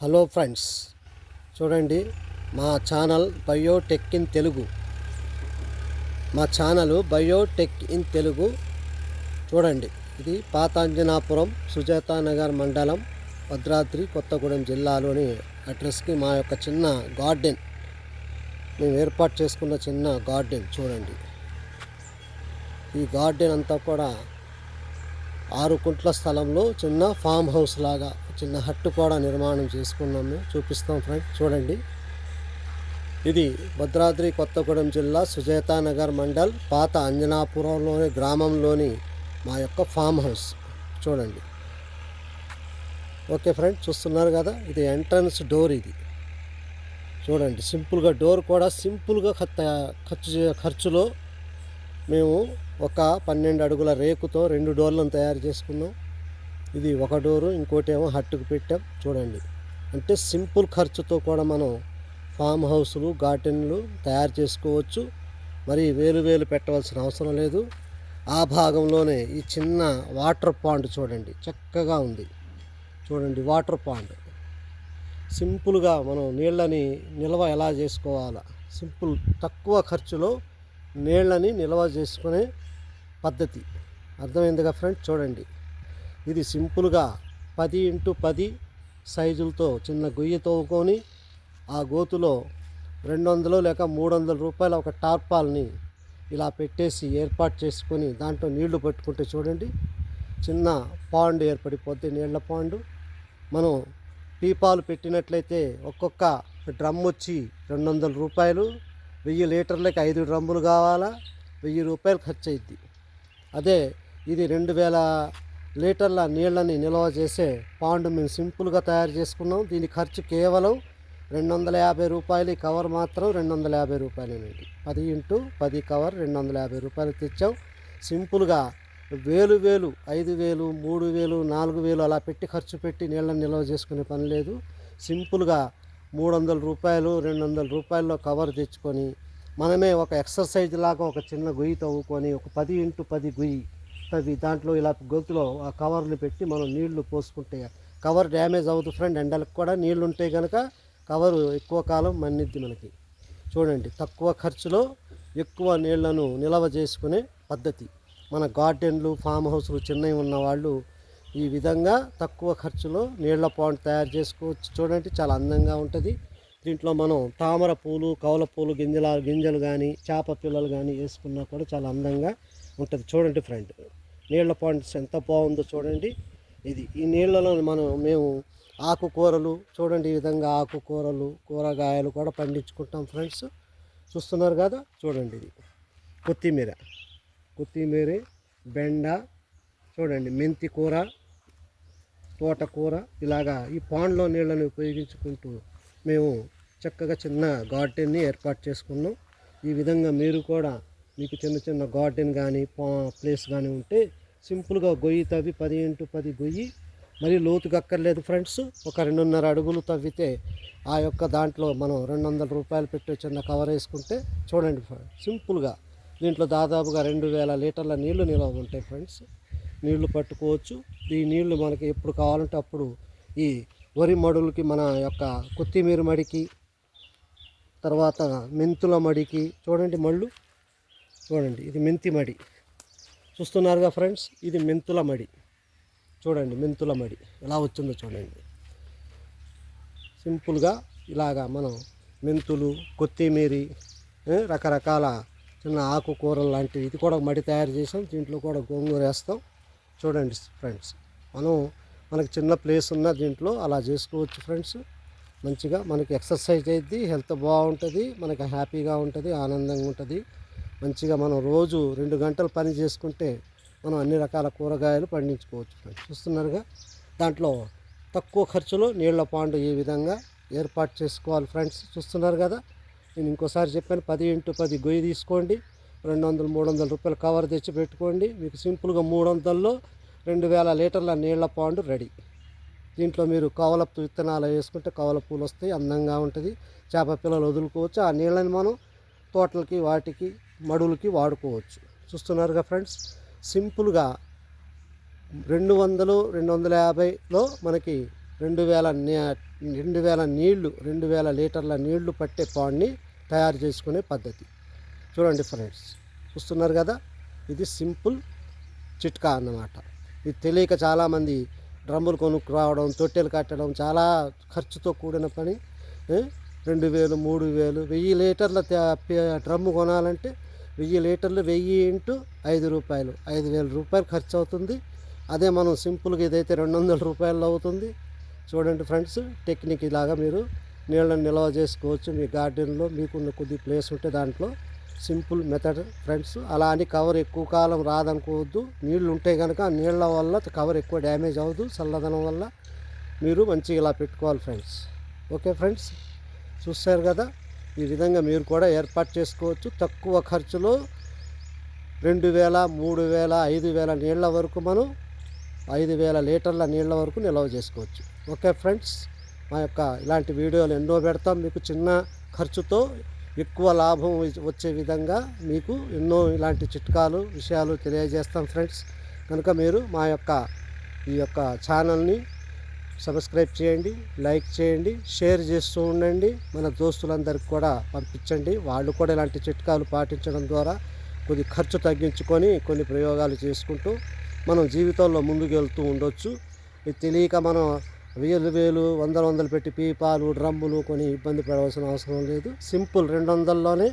Hello friends చూడండి మా channel Biotech in Telugu. మా ఛానల్ బయోటెక్ ఇన్ తెలుగు చూడండి. ఇది పాతాంజనాపురం సుజాత నగర్ మండలం భద్రాద్రి కొత్తగూడెం జిల్లాలోని అడ్రస్కి మా యొక్క చిన్న గార్డెన్. మేము ఏర్పాటు చేసుకున్న చిన్న గార్డెన్ చూడండి. ఈ గార్డెన్ అంతా కూడా ఆరు కుంట్ల స్థలంలో చిన్న ఫామ్ హౌస్ లాగా చిన్న హట్టు కూడా నిర్మాణం చేసుకున్నాము చూపిస్తాం ఫ్రెండ్ చూడండి. ఇది భద్రాద్రి కొత్తగూడెం జిల్లా సుజాత నగర్ మండల్ పాత అంజనాపురంలోని గ్రామంలోని మా యొక్క ఫామ్ హౌస్. చూడండి. ఓకే ఫ్రెండ్ చూస్తున్నారు కదా ఇది ఎంట్రన్స్ డోర్ ఇది. చూడండి సింపుల్గా డోర్ కూడా సింపుల్గా ఖర్చు ఖర్చులో మేము ఒక పన్నెండు అడుగుల రేకుతో రెండు డోర్లను తయారు చేసుకున్నాం. ఇది ఒక డోరు ఇంకోటి ఏమో హట్టుకు పెట్టాం. చూడండి. అంటే సింపుల్ ఖర్చుతో కూడా మనం ఫామ్ హౌస్లు గార్డెన్లు తయారు చేసుకోవచ్చు. మరి వేలు వేలు పెట్టవలసిన అవసరం లేదు. ఆ భాగంలోనే ఈ చిన్న వాటర్ పాండ్ చూడండి. చక్కగా ఉంది. చూడండి వాటర్ పాండ్. సింపుల్గా మనం నీళ్ళని నిల్వ ఎలా చేసుకోవాలా? సింపుల్ తక్కువ ఖర్చులో నీళ్ళని నిల్వ చేసుకునే పద్ధతి. అర్థమైందిగా ఫ్రెండ్ చూడండి. ఇది సింపుల్గా పది ఇంటూ పది సైజులతో చిన్న గొయ్యి తవ్వుకొని ఆ గోతులో రెండు వందలు లేక మూడు వందల రూపాయల ఒక టార్పాల్ని ఇలా పెట్టేసి ఏర్పాటు చేసుకొని దాంట్లో నీళ్ళు పట్టుకుంటే చూడండి. చిన్న పాండ్ ఏర్పడిపోద్ది నీళ్ళ పాండు. మనం పీపాలు పెట్టినట్లయితే ఒక్కొక్క డ్రమ్ వచ్చి రెండు వందల రూపాయలు వెయ్యి లీటర్లకి ఐదు డ్రమ్ములు కావాలా? వెయ్యి రూపాయలు ఖర్చు అయింది అదే ఇది రెండు వేల లీటర్ల నీళ్ళని నిల్వ చేసే పాండు మేము సింపుల్గా తయారు చేసుకున్నాం. దీని ఖర్చు కేవలం రెండు వందల యాభై రూపాయలు. ఈ కవర్ మాత్రం రెండు వందల యాభై రూపాయలేనండి. పది ఇంటూ పది కవర్ రెండు వందల యాభై రూపాయలు తెచ్చాం. సింపుల్గా వేలు వేలు ఐదు వేలు మూడు వేలు నాలుగు వేలు అలా పెట్టి ఖర్చు పెట్టి నీళ్ళని నిల్వ చేసుకునే పని లేదు. సింపుల్గా మూడు వందల రూపాయలు రెండు వందల రూపాయల్లో కవర్ తెచ్చుకొని మనమే ఒక ఎక్సర్సైజ్ లాగా ఒక చిన్న గుయ్యి తవ్వుకొని ఒక పది ఇంటూ పది గుయ్యి తవ్వి దాంట్లో ఇలా గొంతులో ఆ కవర్లు పెట్టి మనం నీళ్ళు పోసుకుంటే కవర్ డ్యామేజ్ అవ్వదు ఫ్రెండ్. ఎండలకు కూడా నీళ్ళు ఉంటే కనుక కవరు ఎక్కువ కాలం మన్నిద్ది మనకి. చూడండి తక్కువ ఖర్చులో ఎక్కువ నీళ్ళను నిల్వ చేసుకునే పద్ధతి. మన గార్డెన్లు ఫామ్ హౌస్లు చిన్నవి ఉన్నవాళ్ళు ఈ విధంగా తక్కువ ఖర్చులో నీళ్ళ పాండ్ తయారు చేసుకోవచ్చు. చూడండి చాలా అందంగా ఉంటుంది. దీంట్లో మనం తామర పూలు కవల పూలు గింజల గింజలు కానీ చేప పిల్లలు కానీ వేసుకున్నా కూడా చాలా అందంగా ఉంటుంది. చూడండి ఫ్రెండ్ నీళ్ళ పాండ్స్ ఎంత బాగుందో చూడండి. ఇది ఈ నీళ్ళలో మనం మేము ఆకుకూరలు చూడండి ఈ విధంగా ఆకుకూరలు కూరగాయలు కూడా పండించుకుంటాం ఫ్రెండ్స్. చూస్తున్నారు కదా చూడండి ఇది. కొత్తిమీర కొత్తిమీర బెండ చూడండి మెంతి కూర తోటకూర ఇలాగా ఈ పాండ్లో నీళ్ళని ఉపయోగించుకుంటూ మేము చక్కగా చిన్న గార్డెన్ని ఏర్పాటు చేసుకున్నాం. ఈ విధంగా మీరు కూడా మీకు చిన్న చిన్న గార్డెన్ కానీ పా ప్లేస్ కానీ ఉంటే సింపుల్గా గొయ్యి తవ్వి పది ఇంటూ పది గొయ్యి. మరీ లోతుగా అక్కర్లేదు ఫ్రెండ్స్ ఒక రెండున్నర అడుగులు తవ్వితే ఆ యొక్క దాంట్లో మనం రెండు వందల రూపాయలు పెట్టి చిన్న కవర్ వేసుకుంటే చూడండి సింపుల్గా దీంట్లో దాదాపుగా రెండు వేల లీటర్ల నీళ్ళు నిల్వ ఉంటాయి ఫ్రెండ్స్. నీళ్ళు పట్టుకోవచ్చు. ఈ నీళ్ళు మనకి ఎప్పుడు కావాలంటే అప్పుడు ఈ వరి మడులకి మన యొక్క కొత్తిమీర మడికి తర్వాత మెంతుల మడికి చూడండి మళ్ళు చూడండి ఇది మెంతి మడి. చూస్తున్నారుగా ఫ్రెండ్స్? ఇది మెంతుల మడి. చూడండి మెంతుల మడి ఎలా వచ్చిందో చూడండి. సింపుల్గా ఇలాగా మనం మెంతులు కొత్తిమీరి రకరకాల చిన్న ఆకుకూరలు లాంటివి ఇది కూడా మడి తయారు చేసాం. దీంట్లో కూడా గోంగూర వేస్తాం. చూడండి ఫ్రెండ్స్. మనం మనకి చిన్న ప్లేస్ ఉన్న దీంట్లో అలా చేసుకోవచ్చు ఫ్రెండ్స్. మంచిగా మనకి ఎక్సర్సైజ్ అయ్యిద్ది హెల్త్ బాగుంటుంది మనకి హ్యాపీగా ఉంటుంది ఆనందంగా ఉంటుంది. మంచిగా మనం రోజు రెండు గంటలు పని చేసుకుంటే మనం అన్ని రకాల కూరగాయలు పండించుకోవచ్చు ఫ్రెండ్స్. చూస్తున్నారుగా? దాంట్లో తక్కువ ఖర్చులో నీళ్ళ పాండు ఏ విధంగా ఏర్పాటు చేసుకోవాలి ఫ్రెండ్స్? చూస్తున్నారు కదా? నేను ఇంకోసారి చెప్పాను పది ఇంటూ పది గొయ్యి తీసుకోండి. రెండు వందలు మూడు వందల రూపాయల కవర్ తెచ్చి పెట్టుకోండి. మీకు సింపుల్గా మూడు వందల్లో రెండు వేల లీటర్ల నీళ్ళ పాండు రెడీ. దీంట్లో మీరు కవల విత్తనాలు వేసుకుంటే కవల పూలు వస్తాయి అందంగా ఉంటుంది. చేప పిల్లలు వదులుకోవచ్చు. ఆ నీళ్ళని మనం తోటలకి వాటికి మడులకి వాడుకోవచ్చు. చూస్తున్నారుగా ఫ్రెండ్స్ సింపుల్గా రెండు వందలు రెండు వందల యాభైలో మనకి రెండు వేల రెండు వేల నీళ్ళు రెండు వేల లీటర్ల నీళ్ళు పట్టే పాండ్ని తయారు చేసుకునే పద్ధతి. చూడండి ఫ్రెండ్స్ చూస్తున్నారు కదా? ఇది సింపుల్ చిట్కా అన్నమాట. ఇది తెలియక చాలామంది డ్రమ్ములు కొనుక్కు రావడం తొట్టెలు కట్టడం చాలా ఖర్చుతో కూడిన పని. రెండు వేలు మూడు వేలు వెయ్యి లీటర్ల పే- డ్రమ్ము కొనాలంటే వెయ్యి లీటర్లు వెయ్యి ఇంటూ ఐదు రూపాయలు. ఐదు వేల రూపాయలు ఖర్చు అవుతుంది. అదే మనం సింపుల్గా ఇదైతే రెండు వందల రూపాయలు అవుతుంది చూడండి ఫ్రెండ్స్ టెక్నిక్ ఇలాగా మీరు నీళ్ళని నిల్వ చేసుకోవచ్చు. మీ గార్డెన్లో మీకున్న కొద్ది ప్లేస్ ఉంటే దాంట్లో సింపుల్ మెథడ్ ఫ్రెండ్స్. అలా అని కవర్ ఎక్కువ కాలం రాదనుకోవద్దు. నీళ్ళు ఉంటే కనుక ఆ నీళ్ళ వల్ల కవర్ ఎక్కువ డ్యామేజ్ అవ్వదు చల్లదనం వల్ల. మీరు మంచిగా ఇలా పెట్టుకోవాలి ఫ్రెండ్స్. Okay friends? చూస్తారు కదా? ఈ విధంగా మీరు కూడా ఏర్పాటు చేసుకోవచ్చు. తక్కువ ఖర్చులో రెండు వేల మూడు వేల ఐదు వేల నీళ్ళ వరకు మనం ఐదు వేల లీటర్ల నీళ్ళ వరకు నిల్వ చేసుకోవచ్చు. Okay friends? మా యొక్క ఇలాంటి వీడియోలు ఎన్నో పెడతాం. మీకు చిన్న ఖర్చుతో ఎక్కువ లాభం వచ్చే విధంగా మీకు ఎన్నో ఇలాంటి చిట్కాలు విషయాలు తెలియజేస్తాం ఫ్రెండ్స్. కనుక మీరు మా యొక్క ఈ యొక్క ఛానల్ని సబ్స్క్రైబ్ చేయండి లైక్ చేయండి షేర్ చేస్తూ ఉండండి. మన దోస్తులందరికీ కూడా పంపించండి. వాళ్ళు కూడా ఇలాంటి చిట్కాలు పాటించడం ద్వారా కొద్ది ఖర్చు తగ్గించుకొని కొన్ని ప్రయోగాలు చేసుకుంటూ మనం జీవితంలో ముందుకు వెళ్తూ ఉండొచ్చు. ఇది తెలియక మనం వేలు వేలు వందల వందలు పెట్టి పీపాలు డ్రమ్ములు కొని ఇబ్బంది పడవలసిన అవసరం లేదు. సింపుల్ రెండు వందల్లోనే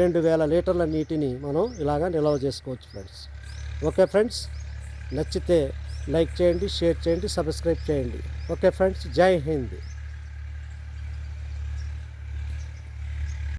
రెండు వేల లీటర్ల నీటిని మనం ఇలాగా నిల్వ చేసుకోవచ్చు ఫ్రెండ్స్. ఓకే ఫ్రెండ్స్ నచ్చితే లైక్ చేయండి షేర్ చేయండి సబ్స్క్రైబ్ చేయండి. ఓకే ఫ్రెండ్స్ జై హింద్.